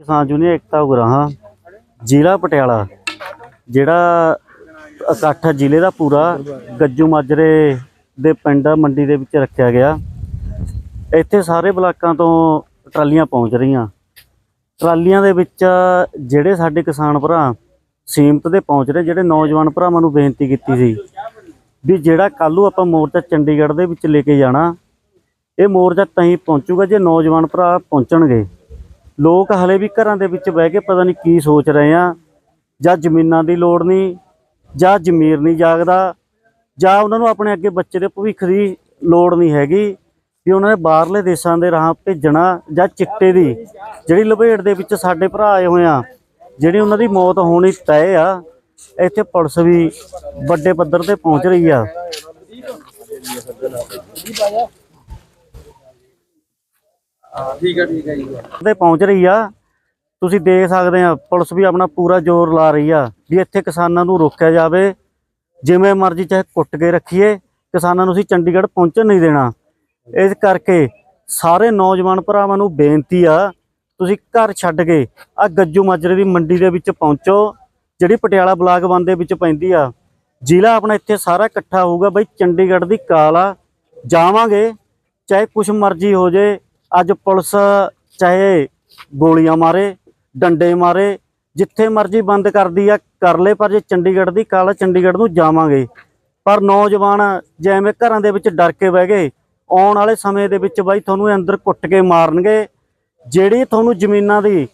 ਕਿਸਾਨ ਯੂਨੀਅਨ ਏਕਤਾ ਉਗਰਾਹਾਂ, ਜ਼ਿਲ੍ਹਾ ਪਟਿਆਲਾ, ਜਿਹੜਾ ਇਕੱਠ ਜ਼ਿਲ੍ਹੇ ਦਾ ਪੂਰਾ ਗੱਜੂ ਮਾਜਰੇ ਦੇ ਪਿੰਡ ਮੰਡੀ ਦੇ ਵਿੱਚ ਰੱਖਿਆ ਗਿਆ। ਇੱਥੇ ਸਾਰੇ ਬਲਾਕਾਂ ਤੋਂ ਟਰਾਲੀਆਂ ਪਹੁੰਚ ਰਹੀਆਂ। ਟਰਾਲੀਆਂ ਦੇ ਵਿੱਚ ਜਿਹੜੇ ਸਾਡੇ ਕਿਸਾਨ ਭਰਾ ਸੀਮਤ ਦੇ ਪਹੁੰਚ ਰਹੇ, ਜਿਹੜੇ ਨੌਜਵਾਨ ਭਰਾਵਾਂ ਨੂੰ ਬੇਨਤੀ ਕੀਤੀ ਸੀ ਵੀ ਜਿਹੜਾ ਕੱਲ੍ਹ ਨੂੰ ਆਪਾਂ ਮੋਰਚਾ ਚੰਡੀਗੜ੍ਹ ਦੇ ਵਿੱਚ ਲੈ ਕੇ ਜਾਣਾ, ਇਹ ਮੋਰਚਾ ਤਾਂ ਹੀ ਪਹੁੰਚੂਗਾ ਜੇ ਨੌਜਵਾਨ ਭਰਾ ਪਹੁੰਚਣਗੇ। ਲੋਕ ਹਲੇ ਵੀ ਘਰਾਂ ਦੇ ਵਿੱਚ ਬਹਿ ਕੇ ਪਤਾ ਨਹੀਂ ਕੀ ਸੋਚ ਰਹੇ ਆ। ਜਾਂ ਜ਼ਮੀਨਾਂ ਦੀ ਲੋੜ ਨਹੀਂ, ਜਾਂ ਜ਼ਮੀਰ ਨਹੀਂ ਜਾਗਦਾ, ਜਾਂ ਉਹਨਾਂ ਨੂੰ ਆਪਣੇ ਅੱਗੇ ਬੱਚੇ ਦੇ ਭਵਿੱਖ ਦੀ ਲੋੜ ਨਹੀਂ ਹੈਗੀ ਵੀ ਉਹਨਾਂ ਨੇ ਬਾਹਰਲੇ ਦੇਸ਼ਾਂ ਦੇ ਰਾਹ ਭੇਜਣਾ ਜਾਂ ਚਿੱਟੇ ਦੀ। ਜਿਹੜੀ ਲਪੇਟ ਦੇ ਵਿੱਚ ਸਾਡੇ ਭਰਾ ਆਏ ਹੋਏ ਆ, ਜਿਹੜੀ ਉਹਨਾਂ ਦੀ ਮੌਤ ਹੋਣੀ ਤੈਅ ਆ, ਇੱਥੇ ਪੁਲਿਸ ਵੀ ਵੱਡੇ ਪੱਧਰ ਤੇ ਪਹੁੰਚ ਰਹੀ ਆ। ਠੀਕ ਹੈ ਠੀਕ ਹੈ ਜੀ ਤੇ ਪਹੁੰਚ ਰਹੀ ਆ। ਤੁਸੀਂ ਦੇਖ ਸਕਦੇ ਆ, ਪੁਲਿਸ ਵੀ ਆਪਣਾ ਪੂਰਾ ਜ਼ੋਰ ਲਾ ਰਹੀ ਆ ਵੀ ਇੱਥੇ ਕਿਸਾਨਾਂ ਨੂੰ ਰੋਕਿਆ ਜਾਵੇ। ਜਿਵੇਂ ਮਰਜ਼ੀ ਚਾਹੇ ਕੁੱਟ ਕੇ ਰੱਖੀਏ, ਕਿਸਾਨਾਂ ਨੂੰ ਅਸੀਂ ਚੰਡੀਗੜ੍ਹ ਪਹੁੰਚਣ ਨਹੀਂ ਦੇਣਾ। ਇਸ ਕਰਕੇ ਸਾਰੇ ਨੌਜਵਾਨ ਭਰਾਵਾਂ ਨੂੰ ਬੇਨਤੀ ਆ, ਤੁਸੀਂ ਘਰ ਛੱਡ ਕੇ ਆ ਗੱਜੂ ਮਾਜਰੇ ਦੀ ਮੰਡੀ ਦੇ ਵਿੱਚ ਪਹੁੰਚੋ, ਜਿਹੜੀ ਪਟਿਆਲਾ ਬਲਾਕ ਵਨ ਦੇ ਵਿੱਚ ਪੈਂਦੀ ਆ। ਜ਼ਿਲ੍ਹਾ ਆਪਣਾ ਇੱਥੇ ਸਾਰਾ ਇਕੱਠਾ ਹੋਊਗਾ, ਬਈ ਚੰਡੀਗੜ੍ਹ ਦੀ ਕਾਲ ਆ, ਜਾਵਾਂਗੇ, ਚਾਹੇ ਕੁਛ ਮਰਜ਼ੀ ਹੋ ਜੇ ਅੱਜ ਪੁਲਿਸ ਚਾਹੇ ਗੋਲੀਆਂ ਮਾਰੇ, ਡੰਡੇ ਮਾਰੇ, ਜਿੱਥੇ ਮਰਜ਼ੀ ਬੰਦ ਕਰਦੀ ਆ, ਕਰ ਲੈ, ਪਰ ਜੇ ਚੰਡੀਗੜ੍ਹ ਦੀ ਕਾਲ ਚੰਡੀਗੜ੍ਹ ਨੂੰ ਜਾਵਾਂਗੇ। ਪਰ ਨੌਜਵਾਨ ਜਿਵੇਂ ਘਰਾਂ ਦੇ ਵਿੱਚ ਡਰ ਕੇ ਬਹਿ ਗਏ, ਆਉਣ ਵਾਲੇ ਸਮੇਂ ਦੇ ਵਿੱਚ ਬਾਈ ਤੁਹਾਨੂੰ ਅੰਦਰ ਕੁੱਟ ਕੇ ਮਾਰਨਗੇ। ਜਿਹੜੀ ਤੁਹਾਨੂੰ ਜ਼ਮੀਨਾਂ ਦੀ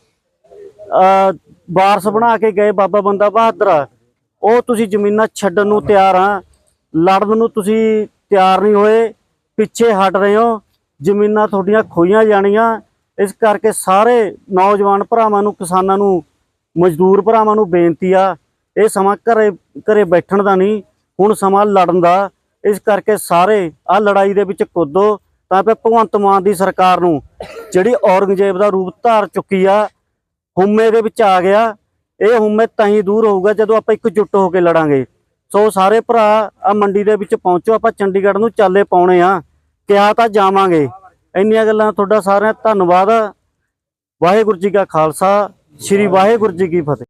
ਅ ਵਾਰਸ ਬਣਾ ਕੇ ਗਏ ਬਾਬਾ ਬੰਦਾ ਬਹਾਦਰ, ਉਹ ਤੁਸੀਂ ਜ਼ਮੀਨਾਂ ਛੱਡਣ ਨੂੰ ਤਿਆਰ ਆ। ਲੜਨ ਨੂੰ ਤੁਸੀਂ ਤਿਆਰ ਨਹੀਂ ਹੋਏ, ਪਿੱਛੇ ਹਟ ਰਹੇ ਹੋ। ਜ਼ਮੀਨਾਂ ਤੁਹਾਡੀਆਂ ਖੋਈਆਂ ਜਾਣੀਆਂ। ਇਸ ਕਰਕੇ ਸਾਰੇ ਨੌਜਵਾਨ ਭਰਾਵਾਂ ਨੂੰ, ਕਿਸਾਨਾਂ ਨੂੰ, ਮਜ਼ਦੂਰ ਭਰਾਵਾਂ ਨੂੰ ਬੇਨਤੀ ਆ, ਇਹ ਸਮਾਂ ਘਰੇ ਘਰੇ ਬੈਠਣ ਦਾ ਨਹੀਂ, ਹੁਣ ਸਮਾਂ ਲੜਨ ਦਾ। ਇਸ ਕਰਕੇ ਸਾਰੇ ਆ ਲੜਾਈ ਦੇ ਵਿੱਚ ਕੁੱਦੋ ਤਾਂ ਕਿ ਭਗਵੰਤ ਮਾਨ ਦੀ ਸਰਕਾਰ ਨੂੰ, ਜਿਹੜੀ ਔਰੰਗਜ਼ੇਬ ਦਾ ਰੂਪ ਧਾਰ ਚੁੱਕੀ ਆ, ਹੁਮੇ ਦੇ ਵਿੱਚ ਆ ਗਿਆ। ਇਹ ਹੁਮੇ ਤਾਂ ਹੀ ਦੂਰ ਹੋਊਗਾ ਜਦੋਂ ਆਪਾਂ ਇੱਕ ਜੁੱਟ ਹੋ ਕੇ ਲੜਾਂਗੇ। ਸੋ ਸਾਰੇ ਭਰਾ ਆ ਮੰਡੀ ਦੇ ਵਿੱਚ ਪਹੁੰਚੋ, ਆਪਾਂ ਚੰਡੀਗੜ੍ਹ ਨੂੰ ਚਾਲੇ ਪਾਉਣੇ ਆ। ਕਿਹਾ ਤਾਂ ਜਾਵਾਂਗੇ। ਇੰਨੀਆਂ ਗੱਲਾਂ ਤੁਹਾਡਾ ਸਾਰਿਆਂ ਧੰਨਵਾਦ। ਵਾਹਿਗੁਰੂ ਜੀ ਕਾ ਖਾਲਸਾ, ਸ੍ਰੀ ਵਾਹਿਗੁਰੂ ਜੀ ਕੀ ਫਤਿਹ।